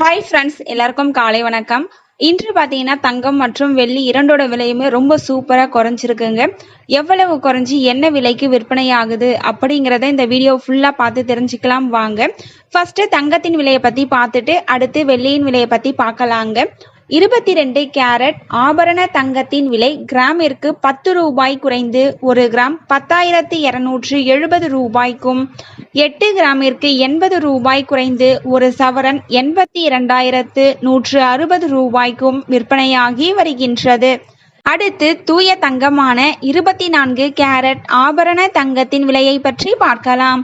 Hi friends எல்லாருக்கும் காலை வணக்கம். இன்று பார்த்தீங்கன்னா தங்கம் மற்றும் வெள்ளி இரண்டோட விலையுமே ரொம்ப சூப்பராக குறைஞ்சிருக்குங்க. எவ்வளவு குறைஞ்சி என்ன விலைக்கு விற்பனை ஆகுது அப்படிங்கிறத இந்த வீடியோ ஃபுல்லாக பார்த்து தெரிஞ்சுக்கலாம் வாங்க. ஃபர்ஸ்ட் தங்கத்தின் விலையை பற்றி பார்த்துட்டு அடுத்து வெள்ளியின் விலையை பற்றி பார்க்கலாங்க. இருபத்தி ரெண்டு கேரட் ஆபரண தங்கத்தின் விலை கிராமிற்கு பத்து ரூபாய் குறைந்து ஒரு கிராம் பத்தாயிரத்து இருநூற்று எழுபது ரூபாய்க்கும் எட்டு கிராமிற்கு எண்பது ரூபாய் குறைந்து ஒரு சவரன் எண்பத்தி இரண்டாயிரத்து நூற்று அறுபது ரூபாய்க்கும் விற்பனையாகி வருகின்றது. அடுத்து தூய தங்கமான இருபத்தி நான்கு கேரட் ஆபரண தங்கத்தின் விலையை பற்றி பார்க்கலாம்.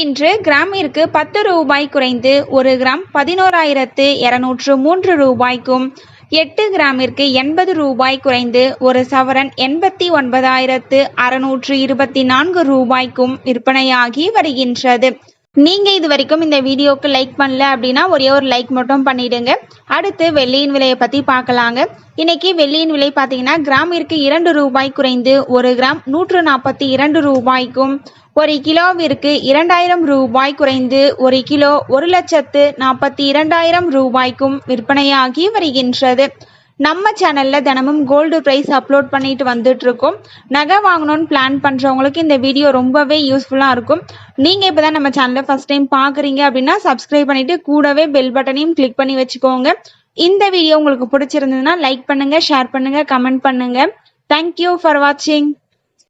இன்று கிராமிற்கு பத்து ரூபாய் குறைந்து ஒரு கிராம் பதினோராயிரத்து இருநூற்று மூன்று ரூபாய்க்கும் எட்டு கிராமிற்கு எண்பது ரூபாய் குறைந்து ஒரு சவரன் எண்பத்தி ஒன்பதாயிரத்து அறுநூற்று இருபத்தி நான்கு ரூபாய்க்கும் விற்பனையாகி வருகின்றது. நீங்கள் இது வரைக்கும் இந்த வீடியோவுக்கு லைக் பண்ணல அப்படின்னா ஒரே ஒரு லைக் மட்டும் பண்ணிடுங்க. அடுத்து வெள்ளியின் விலையை பற்றி பார்க்கலாங்க. இன்னைக்கு வெள்ளியின் விலை பார்த்தீங்கன்னா கிராமிற்கு இரண்டு ரூபாய் குறைந்து ஒரு கிராம் நூற்று நாற்பத்தி இரண்டு ரூபாய்க்கும் ஒரு கிலோவிற்கு இரண்டாயிரம் ரூபாய் குறைந்து ஒரு கிலோ ஒரு லட்சத்து நாற்பத்தி இரண்டாயிரம் ரூபாய்க்கும் விற்பனையாகி வருகின்றது. நம்ம சேனலில் தினமும் கோல்டு ப்ரைஸ் அப்லோட் பண்ணிட்டு வந்துட்டு இருக்கோம் நகை வாங்கணும்னு பிளான் பண்ணுறவங்களுக்கு இந்த வீடியோ ரொம்பவே யூஸ்ஃபுல்லாக இருக்கும். நீங்கள் இப்போ தான் நம்ம சேனலை ஃபர்ஸ்ட் டைம் பார்க்குறீங்க அப்படின்னா சப்ஸ்கிரைப் பண்ணிட்டு கூடவே பெல் பட்டனையும் கிளிக் பண்ணி வச்சுக்கோங்க. இந்த வீடியோ உங்களுக்கு பிடிச்சிருந்ததுன்னா லைக் பண்ணுங்கள் ஷேர் பண்ணுங்கள் கமெண்ட் பண்ணுங்க. தேங்க்யூ ஃபார் வாட்சிங்